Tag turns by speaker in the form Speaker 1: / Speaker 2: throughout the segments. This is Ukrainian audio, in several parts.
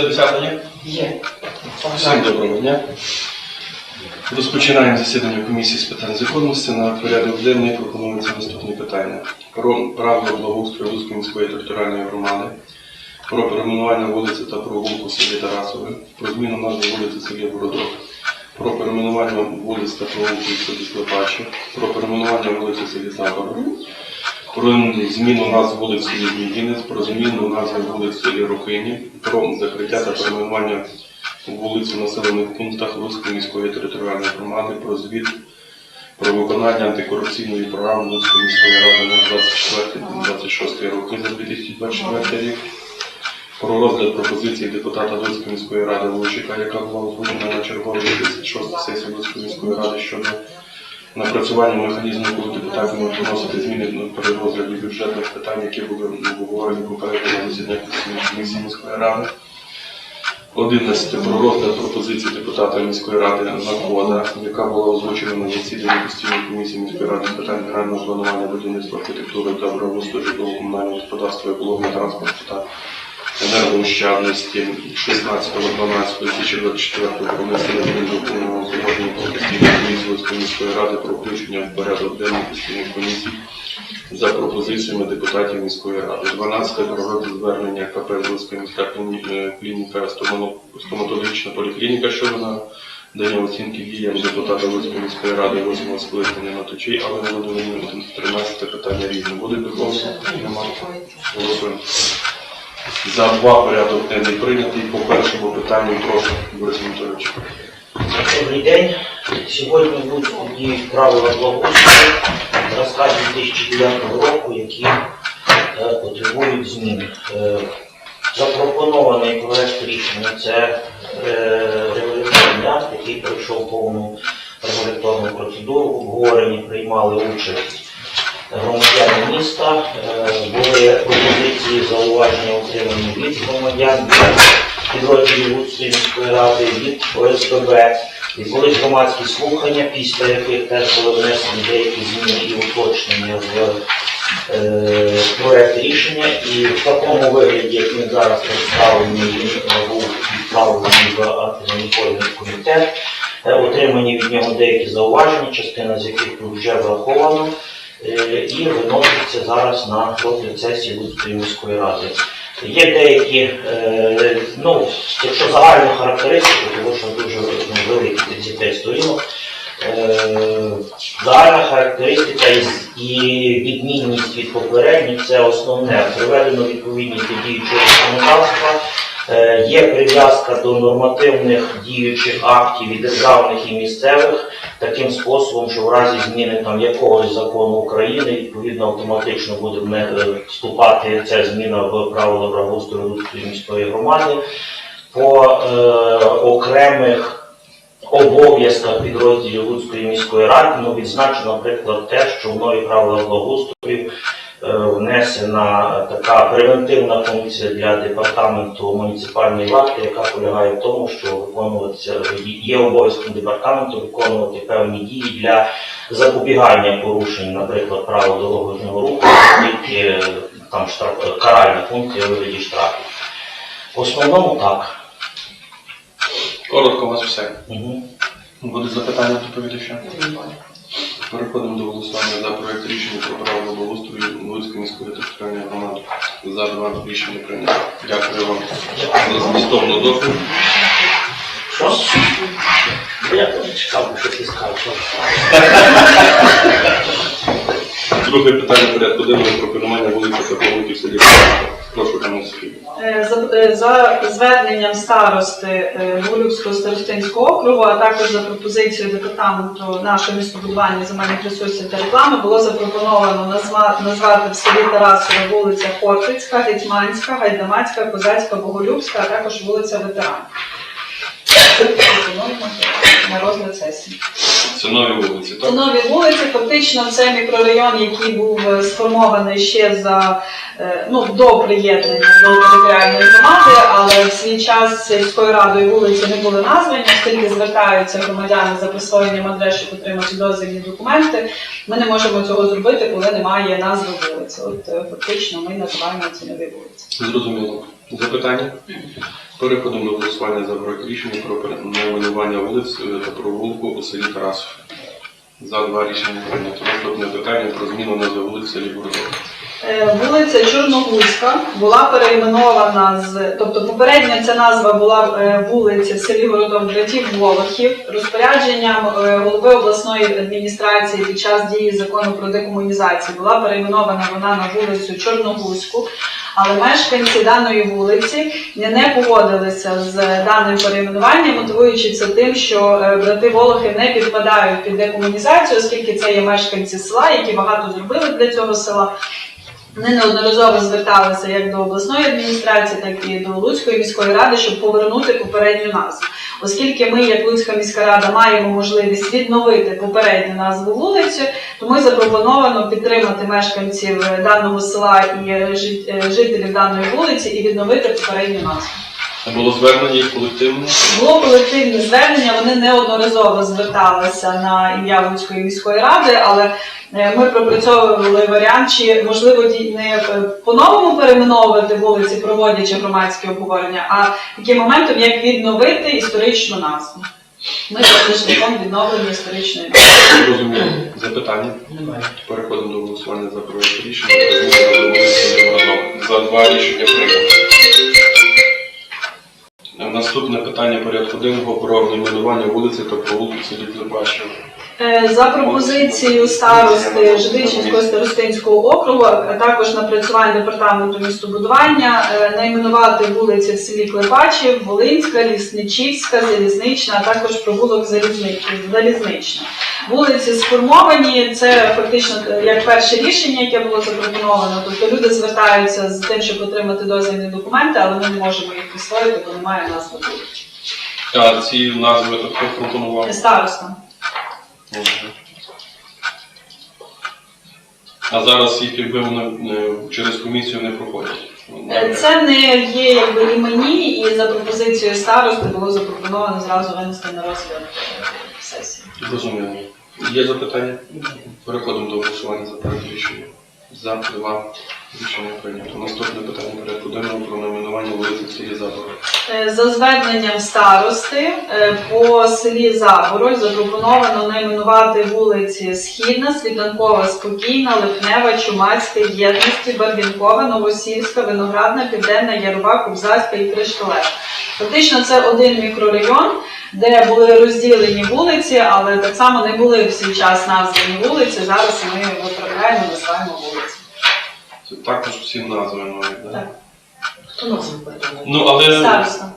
Speaker 1: Все десято є? Всім доброго дня. Розпочинаємо засідання комісії з питань законності. На порядок денний пропонуються наступні питання. Про правила благоустрою Луцької міської територіальної громади, про перейменування вулиці та прогулку в селі Тарасове, про зміну назви вулиці селі Городок, про перейменування вулиць та прогулку в селі Слепачі, про перейменування вулиці селі Загород, про зміну назв вулиць в про зміну назви вулиць в Рухині, про закриття та перейменування вулиць у населених пунктах Луцької міської територіальної громади, про звіт про виконання антикорупційної програми Луцької міської ради на 24-26 роки за 2024 рік, про розгляд пропозиції депутата Луцької міської ради Лучика, яка була озвучена на черговій 36 сесії Луцької міської ради щодо напрацювання механізму, коли депутати можуть вносити зміни при розгляді бюджетних питань, які були обговорені попередньо на засіданні комісії міської ради. 11. Про розгляд пропозиції депутата міської ради Находа, яка була озвучена на засіданні постійної комісії міської ради з питань генерального планування будівництва архітектури та благоустрою житлового комунального господарства, екології, транспорту та енергоощадності 16.12.2024 про внесення змін до повного згодження про постійну комісію міської ради про включення в порядок денний постійних комісій за пропозиціями депутатів міської ради. 12 про звернення КП Луцька міська е, клініка стоматологічна поліклініка щодо надання оцінки діям депутата Луцької міської ради 8 скликання на точій, але Володимир 13 питання різне. Буде доповнення? Немає. Голосуємо. За два порядок денний прийнятий. По першому питанню прошу, Борис Анатолійович.
Speaker 2: Добрий день. Сьогодні будуть діють правила благоустрою зразка 2009 року, які е, потребують змін. Е, Запропонований проект рішення це е, регуляторний акт, який пройшов повну регуляторну процедуру. В обговоренні приймали участь громадяни міста. Е, Були пропозиції зауваження отримані від громадян, від підрозділів міської ради, від ОСББ. Відбулись громадські слухання, після яких теж були внесені деякі зміни і уточнення в е, проект рішення. І в такому вигляді, як він зараз е, був відправлений в антимонопольний комітет. Е, Отримані від нього деякі зауваження, частина з яких вже враховано, е, і виноситься зараз на розгляд сесії Луцької міської ради. Є деякі, е, ну, якщо загальну характеристику, тому що дуже ну, великі 35 сторінок, е, загальна характеристика і відмінність від попередніх це основне. Приведено відповідність до діючого законодавства. Е, Є прив'язка до нормативних діючих актів і державних і місцевих таким способом, що в разі зміни там якогось закону України відповідно автоматично буде е, вступати ця зміна в правила благоустрою міської громади по е, окремих обов'язках підрозділів Луцької міської ради. Ну, відзначено, наприклад, те, що в нові правила благоустрою внесена така превентивна функція для департаменту муніципальної варти, яка полягає в тому, що виконуватися є обов'язком департаменту виконувати певні дії для запобігання порушень, наприклад, правил дорожнього руху, тільки е, там штраф, каральна функція у вигляді штрафів. В основному так.
Speaker 1: Коротко у вас все.
Speaker 2: Угу.
Speaker 1: Буде запитання доповідача? Переходимо до голосування за проект рішення про правила благоустрою Луцької міської територіальної громади. За два рішення прийнято. Дякую вам за змістовну доповідь.
Speaker 2: Що? Я теж чекав, що ти скажеш.
Speaker 1: Друге питання порядку денного про перейменування вулиці провулків в селі Прошу, пане Софію.
Speaker 3: Е, За, е, за зверненням старости е, Голюбського старостинського округу, а також за пропозицією департаменту нашого містобудування земельних ресурсів та реклами було запропоновано назва, назвати в селі Тарасове вулиця Хортицька, Гетьманська, Гайдамацька, Козацька, Боголюбська, а також вулиця Ветеранів. На розгляд сесії.
Speaker 1: Це нові вулиці,
Speaker 3: Це нові вулиці. Фактично, це мікрорайон, який був е, сформований ще за е, ну до приєднання до територіальної громади, але в свій час сільською радою вулиці не були названі, оскільки звертаються громадяни за присвоєнням адреси, щоб отримати дозвільні документи. Ми не можемо цього зробити, коли немає назви вулиці. От е, фактично ми називаємо ці нові вулиці.
Speaker 1: Зрозуміло. Запитання? Переходимо до голосування за проект рішення про перейменування вулиць е, та провулку у селі Тарасов. За два рішення прийнято. Наступне питання про зміну назви вулиць в селі Бородок.
Speaker 3: Е, Вулиця Чорногузька була перейменована з, тобто попередня ця назва була е, вулиця в селі Городок братів Волохів. Розпорядженням е, голови обласної адміністрації під час дії закону про декомунізацію була перейменована вона на вулицю Чорногузьку. Але мешканці даної вулиці не, погодилися з даним перейменуванням, мотивуючи це тим, що е, брати Волохи не підпадають під декомунізацію, оскільки це є мешканці села, які багато зробили для цього села. Вони неодноразово зверталися як до обласної адміністрації, так і до Луцької міської ради, щоб повернути попередню назву. Оскільки ми, як Луцька міська рада, маємо можливість відновити попередню назву вулиці, тому запропоновано підтримати мешканців е, даного села і е, е, жителів даної вулиці і відновити попередню назву.
Speaker 1: Було звернення їх колективне.
Speaker 3: Було колективне звернення, вони неодноразово зверталися на ім'я Луцької міської ради, але е, ми пропрацьовували варіант, чи можливо не е, по-новому перейменовувати вулиці, проводячи громадські обговорення, а таким моментом, як відновити історичну назву. Ми за шляхом відновлення історичної назви.
Speaker 1: Зрозуміло. Запитання.
Speaker 2: Немає.
Speaker 1: Переходимо до голосування за проект рішення. За два рішення прийнято. Наступне питання порядку денного про найменування вулиці та провулку селі.
Speaker 3: Е, За пропозицією старости Жидичинського старостинського округу, а також напрацювання департаменту містобудування, е, найменувати вулиці в селі Клепачів, Волинська, Лісничівська, Залізнична, а також провулок Залізни- Залізнична. Вулиці сформовані, це фактично е, як перше рішення, яке було запропоновано. Тобто люди звертаються з тим, щоб отримати дозвільні документи, але ми не можемо їх присвоїти, бо немає назви вулиці.
Speaker 1: А ці назви хто пропонував?
Speaker 3: Староста.
Speaker 1: А зараз їх якби вони е, через комісію не проходять.
Speaker 3: Е, Це не є якби і мені, і за пропозицією старости було запропоновано зразу винести на розгляд сесії.
Speaker 1: Зрозуміло. Є запитання? Переходимо до голосування за проект рішення. За два рішення прийнято. Наступне питання порядку денного про найменування вулиці в селі Забород.
Speaker 3: Е, За зверненням старости е, по селі Забороль запропоновано найменувати вулиці Східна, Світанкова, Спокійна, Липнева, Чумацька, Єдності, Барвінкова, Новосільська, Виноградна, Південна, Ярова, Кубзацька і Кришталева. Фактично це один мікрорайон, де були розділені вулиці, але так само не були в свій час названі вулиці. Зараз ми виправляємо, називаємо вулиці.
Speaker 1: Це також всі назви мають, да?
Speaker 3: Так.
Speaker 2: Хто назву придумав?
Speaker 1: Ну, але
Speaker 3: Староста.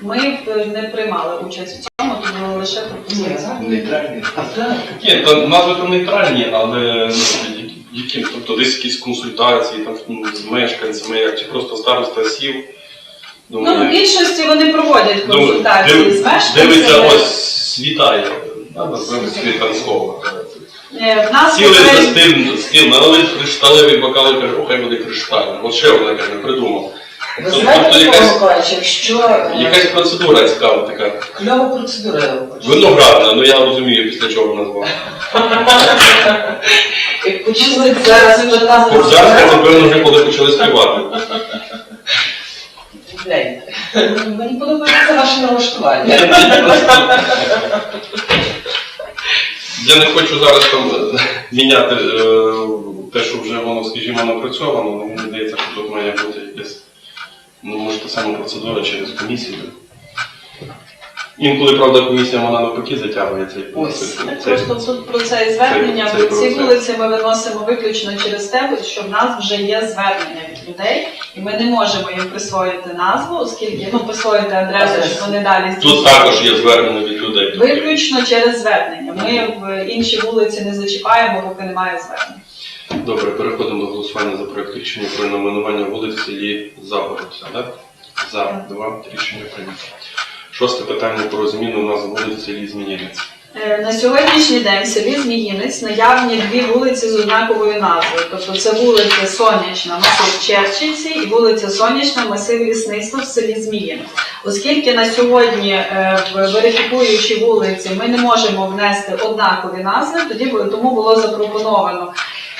Speaker 3: Ми не приймали участь в цьому, то була лише пропозиція.
Speaker 4: Нейтральний.
Speaker 1: Ні, та назви там нейтральні, але ну, які, тобто десь якісь консультації там, ну, з мешканцями, як чи просто староста сів.
Speaker 3: Ну, в
Speaker 1: Думає,
Speaker 3: більшості вони проводять
Speaker 1: думає,
Speaker 3: консультації
Speaker 1: див-
Speaker 3: з
Speaker 1: дивиться,
Speaker 3: мешканцями.
Speaker 1: ось світає. Назвемо світанково.
Speaker 3: Е, В нас
Speaker 1: Сіли за
Speaker 3: попередньо-
Speaker 1: стіл, стіл, налили кришталеві бокали, каже, хай буде кришталь. От ще вона каже, придумав.
Speaker 5: Ви
Speaker 1: Тобто
Speaker 5: знаєте,
Speaker 1: якась-
Speaker 5: Миколаївич, якщо е,
Speaker 1: Якась процедура цікава така.
Speaker 5: кльова процедура, я вам хочу.
Speaker 1: Виноградна, ну я розумію, після чого назвав.
Speaker 5: як почули зараз питати
Speaker 1: Курзарка, напевно, вже коли почали співати.
Speaker 5: Гляньте. Мені подобається ваше налаштування.
Speaker 1: Я не хочу зараз там міняти е, те, що вже воно, скажімо, напрацьовано, але мені здається, що тут має бути якась, ну, може, та сама процедура через комісію. Інколи, правда, комісія вона навпаки затягує цей
Speaker 5: Ось.
Speaker 3: Ми
Speaker 1: цей-
Speaker 3: Просто тут про це і звернення,
Speaker 1: Це- це
Speaker 3: бо ці вулиці ми виносимо виключно через те, що в нас вже є звернення від людей, і ми не можемо їм присвоїти назву, оскільки ну присвоїти адресу, щоб вони далі
Speaker 1: Тут
Speaker 3: здійснювали.
Speaker 1: також є звернення від людей.
Speaker 3: Виключно через звернення. Ми в інші вулиці не зачіпаємо, поки немає звернення.
Speaker 1: Добре, переходимо до голосування за проект рішення про найменування вулиць в селі Забородця. Да? За два рішення прийнято. Шосте питання про зміну назв вулиць в селі.
Speaker 3: Е, На сьогоднішній день в селі Зміїнець наявні дві вулиці з однаковою назвою. Тобто це вулиця Сонячна, масив Черченці і вулиця Сонячна, масив Лісництво в селі Зміїнець. Оскільки на сьогодні е, в верифікуючі вулиці ми не можемо внести однакові назви, тоді тому було запропоновано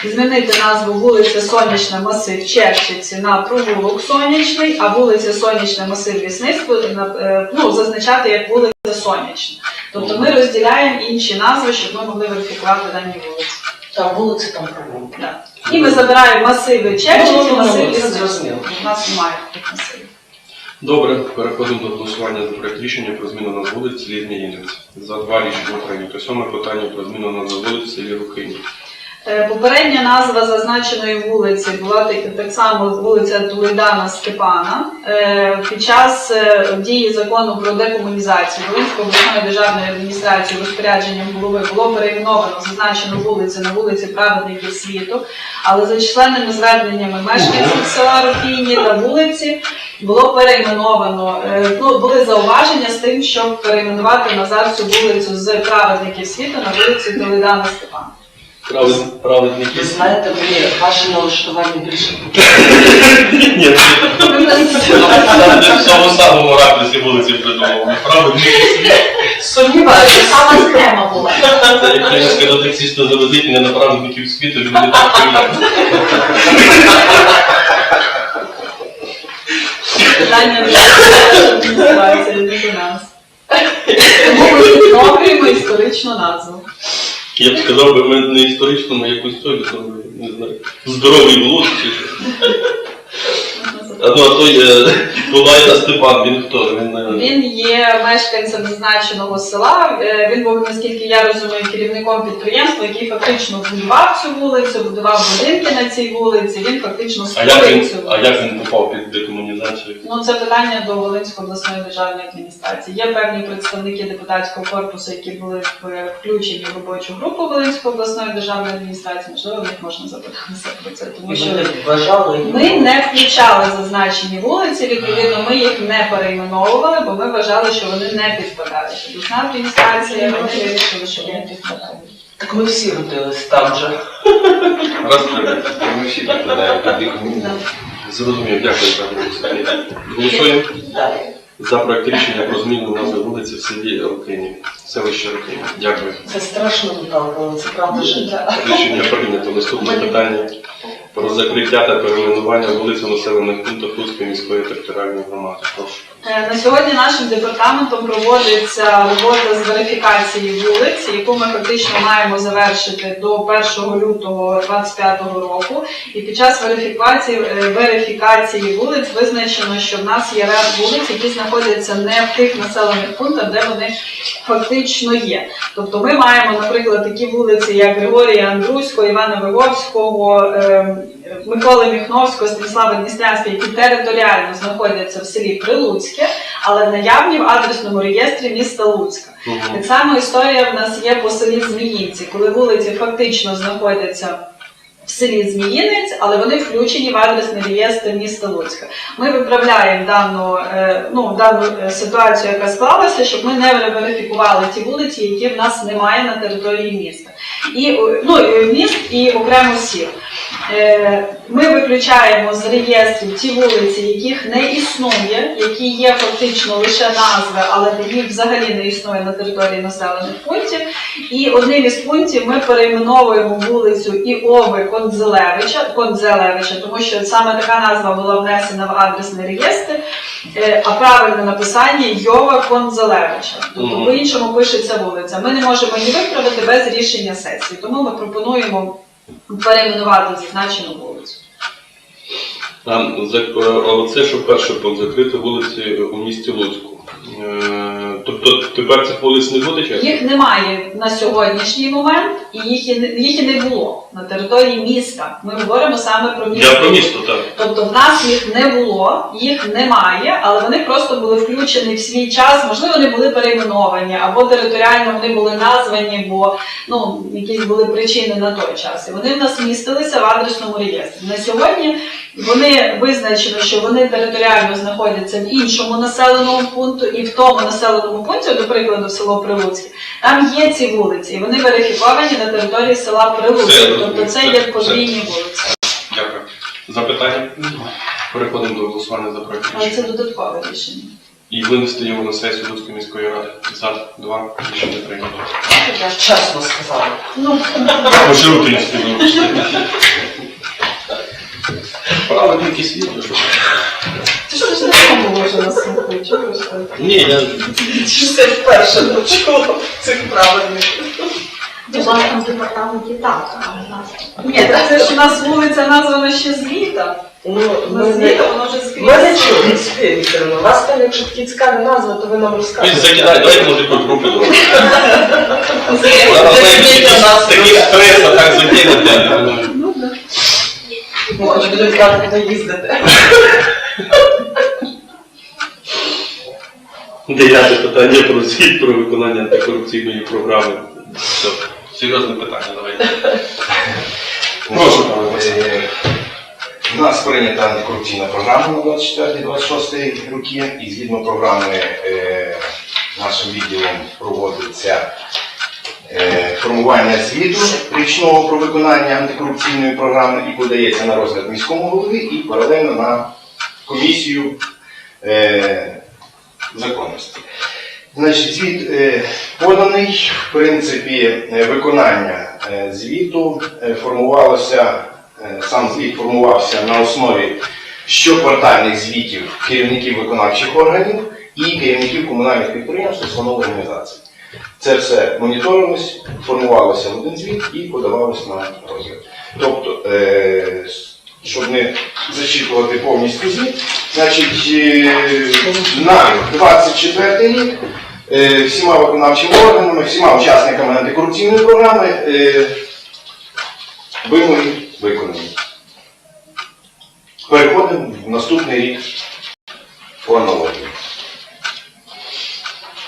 Speaker 3: змінити назву вулиця Сонячна Масив Черчиці на провулок Сонячний, а вулиця Сонячна Масив Лісництво е, ну, зазначати як вулиця Сонячна. Тобто ми розділяємо інші назви, щоб ми могли верифікувати дані вулиці.
Speaker 5: Там вулиці, там провулок.
Speaker 3: Да. І ми забираємо масиви Черчиці,
Speaker 5: ну, ну,
Speaker 3: масив
Speaker 5: ну,
Speaker 3: Лісництво.
Speaker 5: зрозуміло.
Speaker 3: У нас немає таких масивів.
Speaker 1: Добре, переходимо до голосування за проект рішення про зміну назв вулиць в селі За два рішення прийнято. Сьоме питання про зміну назв вулиць в селі.
Speaker 3: Е, Попередня назва зазначеної вулиці була так, само вулиця Тулейдана Степана. Е, Під час е, дії закону про декомунізацію Волинської обласної державної адміністрації розпорядженням голови було перейменовано зазначену вулицю на вулиці Праведників світу, але за численними зверненнями мешканців села Рухіні та вулиці було перейменовано. Ну, були зауваження з тим, щоб перейменувати назад цю вулицю з Праведників світу на вулицю Толедана Степана.
Speaker 1: Правед- Праведники.
Speaker 5: Ви знаєте, мені ваше налаштування більше
Speaker 1: Ні, в цьому самому ракурсі вулиці придумав. Праведники.
Speaker 5: сумніваюся.
Speaker 3: Сама схема була.
Speaker 1: Як книжка до таксиста завезіть мене на праведників світу, він не так прийняв.
Speaker 3: Питання не до нас. Тому ми відновлюємо історичну назву.
Speaker 1: Я б сказав, би ми не історично, але якусь совісно, не знаю, здоровий блуд чи що. А ну, а той е, Тулайда Степан, він хто? Він, е,
Speaker 3: Він є мешканцем зазначеного села. Е, Він був, наскільки я розумію, керівником підприємства, який фактично будував цю вулицю, будував будинки на цій вулиці. Він фактично
Speaker 1: а, як
Speaker 3: створив
Speaker 1: він,
Speaker 3: цю
Speaker 1: а
Speaker 3: вулицю.
Speaker 1: як він попав під декомунізацію?
Speaker 3: Ну, це питання до Волинської обласної державної адміністрації. Є певні представники депутатського корпусу, які були в- включені в робочу групу Волинської обласної державної адміністрації. Можливо, в них можна запитатися про це, тому що
Speaker 5: Ми вважали.
Speaker 3: ми не включали зазначені вулиці. Відповідно, ми їх не перейменовували, бо ми вважали, що вони не підпадають. Обласна адміністрація вони вирішили, що вони підпадають.
Speaker 5: Так ми всі родились там же.
Speaker 1: Раз.
Speaker 4: Ми всі підпадаємо.
Speaker 1: Зрозумів, дякую, пане Сергій. Голосуємо за проект рішення про зміну назви вулиці в селі Рукині, селище Рукині. Дякую.
Speaker 5: Це страшно Наталка, це правда життя.
Speaker 1: Рішення прийнято. Наступне питання про закриття та перейменування вулиць у населених пунктах Луцької міської територіальної громади.
Speaker 3: Е, На сьогодні нашим департаментом проводиться робота з верифікації вулиць, яку ми фактично маємо завершити до 1 лютого 2025 року. І під час верифікації, е, верифікації вулиць визначено, що в нас є ряд вулиць, які знаходяться не в тих населених пунктах, де вони фактично є. Тобто ми маємо, наприклад, такі вулиці, як Григорія Андруського, Івана Виговського, ем, Миколи Міхновського, Станіслава Дністрянського, які територіально знаходяться в селі Прилуцьке, але наявні в адресному реєстрі міста Луцька. Так само історія в нас є по селі Зміїнці, коли вулиці фактично знаходяться в селі Зміїнець, але вони включені в адресний реєстр міста Луцька. Ми виправляємо дану, е, ну, дану е, ситуацію, яка склалася, щоб ми не верифікували ті вулиці, які в нас немає на території міста. І, е, ну, і міст і окремо сіл. Е, Ми виключаємо з реєстрів ті вулиці, яких не існує, які є фактично лише назви, але їх взагалі не існує на території населених пунктів. І одним із пунктів ми перейменовуємо вулицю Іови Конзелевича, Конзелевича, тому що саме така назва була внесена в адресний реєстр, е, а правильне написання Йова Конзелевича. Тобто по-іншому пишеться вулиця. Ми не можемо її виправити без рішення сесії, тому ми пропонуємо перейменувати зазначену вулицю.
Speaker 1: Там за- е, що перше пункт закрити вулиці у місті Луцьку. Тобто тепер цих вулиць не буде чи?
Speaker 3: Їх немає на сьогоднішній момент, і їх і не, їх і не було на території міста. Ми говоримо саме про місто.
Speaker 1: Я про місто, так.
Speaker 3: Тобто в нас їх не було, їх немає, але вони просто були включені в свій час. Можливо, вони були перейменовані або територіально вони були названі, бо ну якісь були причини на той час. І вони в нас містилися в адресному реєстрі. На сьогодні вони визначено, що вони територіально знаходяться в іншому населеному пункту, і в тому населеному пункті, до прикладу, село Прилуцьке, там є ці вулиці, і вони верифіковані на території села Прилуцьке. Тобто це є подвійні вулиці.
Speaker 1: Дякую. Запитання? Переходимо до голосування за проект
Speaker 3: Але це додаткове рішення.
Speaker 1: і винести його на сесію Луцької міської ради. За два рішення прийнято.
Speaker 5: Я ж чесно сказала.
Speaker 3: Ну,
Speaker 1: Може руки не Правда, тільки світло, що.
Speaker 3: що ж не було вже на слуху? Чого?
Speaker 1: Ні, я
Speaker 5: Чи це вперше почула цих правильних?
Speaker 6: У вас там департаменті так, а у нас
Speaker 3: Ні, так це ж у нас вулиця названа ще з літа.
Speaker 5: Ну,
Speaker 3: У з літа, воно вже скрізь.
Speaker 5: Ми не чули, Софія Вікторівна. У вас там, якщо такі цікаві назви, то ви нам розкажете.
Speaker 1: закидай, давайте може по групи. Зараз такі стреси так закинути, я не знаю.
Speaker 3: Ну, да.
Speaker 5: Ну, хоч будуть знати, куди їздити.
Speaker 1: Дев'яте питання про звіт про виконання антикорупційної програми. Все, серйозне питання, давайте. Прошу, пане Василь.
Speaker 4: Е, У нас прийнята антикорупційна програма на 24-26 роки, і згідно програми е, нашим відділом проводиться формування звіту річного про виконання антикорупційної програми і подається на розгляд міському голові і паралельно на комісію е, законності. Значить, звіт е, поданий. В принципі, е, виконання е, звіту е, формувалося, е, сам звіт формувався на основі щоквартальних звітів керівників виконавчих органів і керівників комунальних підприємств установ організацій. Це все моніторилось, формувалося в один звіт і подавалося на розгляд. Тобто, е, щоб не зачитувати повністю звіт, значить, е, на 24 рік е, всіма виконавчими органами, всіма учасниками антикорупційної програми е, вимоги виконані. Переходимо в наступний рік по аналогії.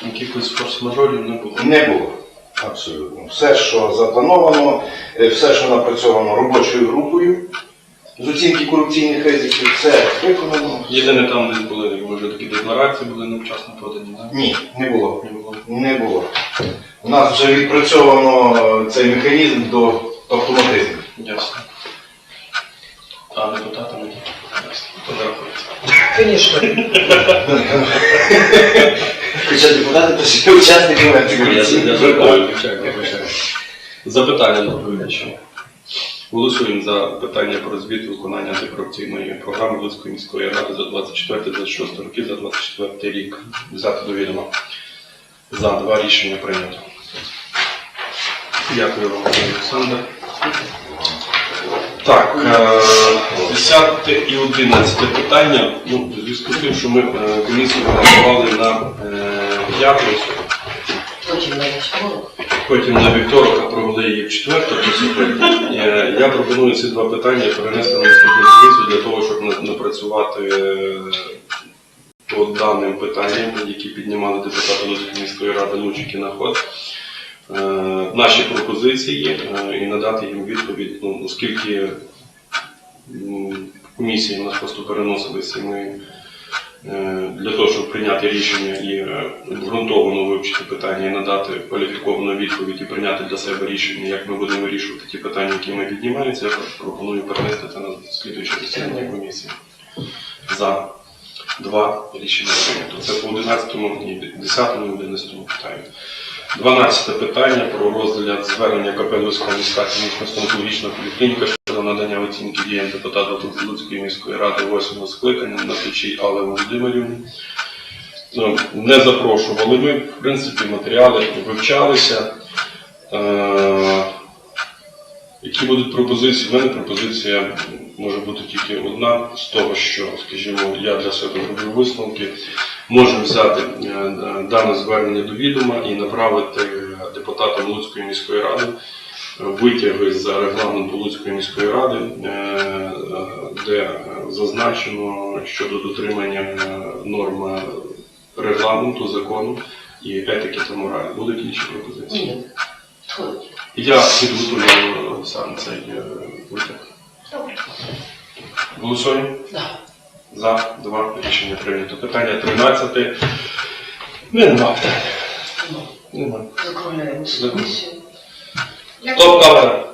Speaker 1: Якихось форс-мажорів не було.
Speaker 4: Не було. Абсолютно. Все, що заплановано, е, все, що напрацьовано робочою групою з оцінки корупційних ризиків, все виконано.
Speaker 1: Єдине там десь були, може такі декларації були невчасно подані, так?
Speaker 4: Ні, не було.
Speaker 1: Не було.
Speaker 4: Не було. У нас вже відпрацьовано цей механізм до автоматизму.
Speaker 1: Ясно. А депутатами? То не рахується.
Speaker 5: Звісно.
Speaker 4: Хоча депутати то ще учасниками
Speaker 1: Я
Speaker 4: антикорупційної
Speaker 1: я звичайно. Запитання на доповідача. Голосуємо за питання про звіт виконання антикорупційної програми Луцької міської ради за 24-26 роки, за 24 рік. Взяти до відома. За два рішення прийнято. Дякую вам, Олександр. Так, е, 10 і 11 питання. Ну, в зв'язку з тим, що ми е, комісію організували на е, п'ятницю,
Speaker 5: Потім на
Speaker 1: на вівторок, а провели її в четвер, тобто. Е, Я пропоную ці два питання перенести на наступну комісію для того, щоб напрацювати е, по даним питанням, які піднімали депутати міської ради Лучик і Наход. Е, Наші пропозиції е, і надати їм відповідь, ну, оскільки комісії у нас просто переносилися, ми Е, для того, щоб прийняти рішення і ґрунтовно вивчити питання і надати кваліфіковану відповідь і прийняти для себе рішення, як ми будемо вирішувати ті питання, які ми піднімаються, я пропоную перенести це на слідуюче засідання комісії. За два рішення. Це по 11 і 10 і 11 питанню. 12 питання про розгляд звернення КП Луцька міська клінічна стоматологічна поліклініка щодо надання оцінки діям депутата Луцької міської ради 8 скликання на Тучій Алли Володимирівні. Ну, Не запрошували ми, в принципі, матеріали вивчалися. Е, Які будуть пропозиції? У мене пропозиція може бути тільки одна з того, що, скажімо, я для себе роблю висновки. Можемо взяти е, е, дане звернення до відома і направити депутатам Луцької міської ради витяги з регламенту Луцької міської ради, е, е, де зазначено щодо дотримання е, норм регламенту, закону і етики та моралі. Будуть інші пропозиції?
Speaker 5: Ні.
Speaker 1: Я підготую сам цей е, витяг. Голосуємо?
Speaker 5: Да.
Speaker 1: За два рішення прийнято. Питання 13. Нема питання. Нема.
Speaker 5: Закругляємося.
Speaker 1: Закруг-
Speaker 5: комісію.
Speaker 1: Стоп камера.